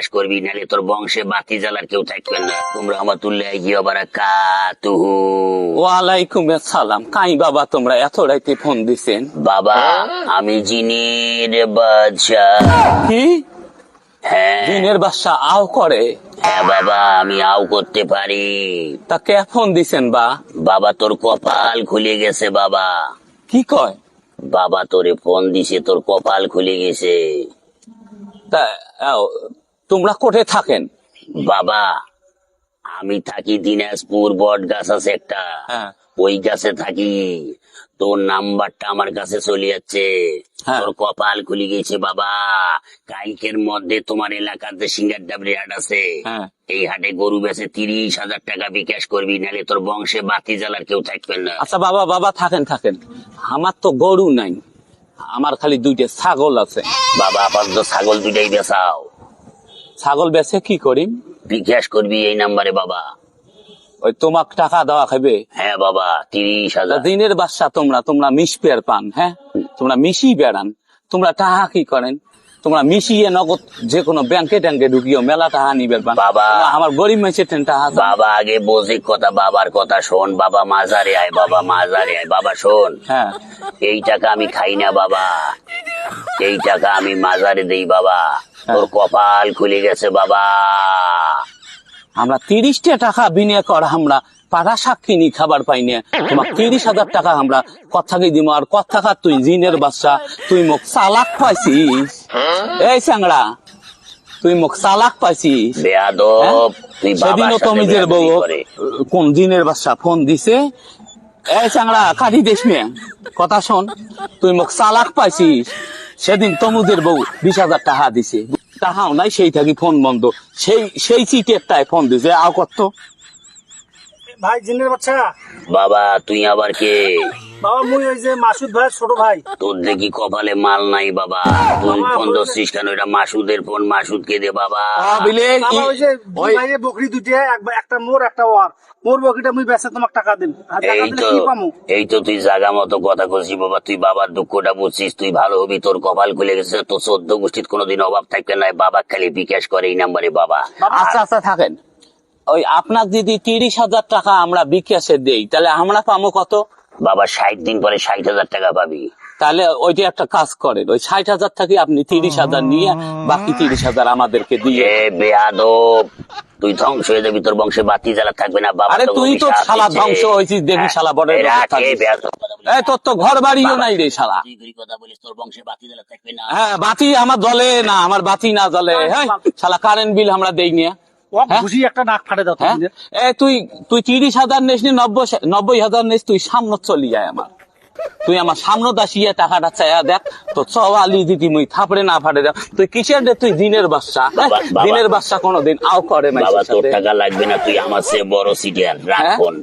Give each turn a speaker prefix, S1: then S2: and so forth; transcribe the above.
S1: বিকাশ করবি নাহলে তোর বংশে বাতি জ্বালার কেউ থাকবে না। তোমরা আমার তুললে গিয়ে কাতুহু
S2: ওয়ালাইকুম আসসালাম। কাই বাবা তোমরা এত রাইতে ফোন দিছেন?
S1: বাবা আমি জিনের বাচ্চা
S2: কি?
S1: হ্যাঁ।
S2: দিনের বাসা আও করে?
S1: হ্যাঁ বাবা আমি আও করতে পারি।
S2: তা কে ফোন দিছেন বা?
S1: বাবা তোর কপাল খুলে গেছে বাবা।
S2: কি কয়?
S1: বাবা তোরে ফোন দিছে তোর কপাল খুলে গেছে।
S2: তা আও, তোমরা কোঠে থাকেন।
S1: বাবা আমি থাকি দিনাজপুর বট গাছ আছে একটা
S2: হ্যাঁ।
S1: ওই গাছে থাকি। তোর নাম্বারটা আমার কাছে চলে যাচ্ছে।
S2: হ্যাঁ।
S1: তোর কপাল খুলে গেছে বাবা। কালকের মধ্যে তোমার এলাকাতে সিঙ্গার ডাবরি হাট আছে।
S2: হ্যাঁ।
S1: এই হাটে গরু বেচে তিরিশ হাজার টাকা বিকাশ করবি নাহলে তোর বংশে বাতি জ্বালার কেউ থাকবে না।
S2: আচ্ছা বাবা বাবা থাকেন থাকেন। আমার তো গরু নাই। আমার খালি দুইটা ছাগল আছে।
S1: বাবা আপাতত ছাগল দুইটাই বেচাও।
S2: ছাগল বেচে কি করিম
S1: জিজ্ঞেস করবি এই নাম্বারে বাবা।
S2: ওই তোমাক টাকা দেওয়া খাবে
S1: হ্যাঁ বাবা তিরিশ হাজার।
S2: দিনের বাচ্চা তোমরা তোমরা মিশ পেয়ার পান হ্যাঁ? তোমরা মিশি বেড়ান। তোমরা টাকা কি করেন? তোমরা মিশিয়ে নগদ যে কোনো ব্যাংকে ট্যাঙ্কে ঢুকিও মেলা নিবেন পান।
S1: বাবা।
S2: আমার গরিব মেসে টাকা আছে।
S1: বাবা আগে বোঝে কথা বাবার কথা শোন। বাবা মাজারে আয় বাবা মাজারে আয়। বাবা শোন।
S2: হ্যাঁ।
S1: এই টাকা আমি খাই না বাবা। এই টাকা আমি মাজারে দেই বাবা। তোর কপাল খুলে গেছে বাবা।
S2: আমরা তিরিশটা টাকা বিনিয়োগ কর আমরা পাড়া শাক কিনি খাবার পাই না। তোমার তিরিশ হাজার টাকা আমরা কথা কি দিব আর কথা খা তুই জিনের বাচ্চা তুই মোক চালাক পাইছিস। এই চ্যাংড়া তুই চালাক পাইছিস।
S1: বাবার
S2: সেদিনও যে
S1: বেয়াদবি
S2: বউ কোন দিনের বাচ্চা ফোন দিছে? এই চাংড়া কাটি দিস মেয়ে কথা শোন তুই মোক চালাক পাইছিস। সেদিন তমুদের বউ বিশ হাজার টাকা দিছে। টাকাও নাই সেই থাকি ফোন বন্ধ। সেই সেই চিটেরটায় ফোন দিছে। আও কত?
S3: ভাই জিনের বাচ্চা।
S1: বাবা তুই আবার কে?
S3: বাবা মুই ওই যে মাসুদ ভাই ছোট ভাই।
S1: তোর দেখি কপালে মাল নাই বাবা। তুই ফোন কেন? এটা মাসুদের ফোন মাসুদকে দে বাবা।
S2: বিলে
S3: ওই যে ভাইয়ে বকরি দুইটা এক- একটা মোর একটা ওয়ার। মোর বকরিটা মুই বেচে তোমাকে টাকা দিন
S1: এই তো এই তো তুই জাগা মতো কথা করছিস বাবা। তুই বাবার দুঃখটা বুঝছিস তুই ভালো হবি তোর কপাল খুলে গেছে। তোর চোদ্দ গোষ্ঠীর কোনোদিন অভাব থাকবে না। বাবা খালি বিকাশ করে এই নাম্বারে বাবা।
S2: আচ্ছা আচ্ছা থাকেন। ওই আপনার যদি তিরিশ হাজার টাকা আমরা বিকাশে দেই তাহলে আমরা পাবো কত?
S1: বাবা ষাট দিন পরে ষাট হাজার টাকা পাবি।
S2: তাহলে ওইটা একটা কাজ করেন ওই ষাট হাজার থেকে আপনি তিরিশ হাজার নিয়ে বাকি তিরিশ হাজার আমাদেরকে দিয়ে?
S1: বেয়াদব তুই ধ্বংস হয়ে যাবি তোর বংশে বাতি জ্বালা থাকবে না বাবা
S2: আরে তুই তো শালা। ধ্বংস হয়েছিস দেখি
S1: হ্যাঁ,
S2: শালা বড়
S1: এই
S2: তোর তো ঘর বাড়িও নাই রে শালা।
S1: তুই কথা বলিস তোর বংশে বাতি জ্বালা থাকবে না।
S2: হ্যাঁ বাতি আমার জ্বলে না আমার বাতি না জ্বলে। হ্যাঁ শালা কারেন্ট বিল আমরা দেই নিয়ে
S3: একটা নাক ফাটে দাও
S2: হ্যাঁ? এ তুই তুই তিরিশ হাজার নিস নি নব্বই নব্বই হাজার নিস তুই সামনে চলি যায় আমার। তুই আমার সামনে দাসিয়ে টাকাটা চাইয়া দেখ তো চওয়ালি দিদি মুই থাপড়ে না ফাটে দেখ। তুই কিসের তুই দিনের বাচ্চা হ্যাঁ? দিনের বাচ্চা কোনোদিন আও করে না
S1: তোর টাকা লাগবে না তুই আমার চেয়ে বড় সিটিয়ার
S2: হ্যাঁ?
S1: ফোন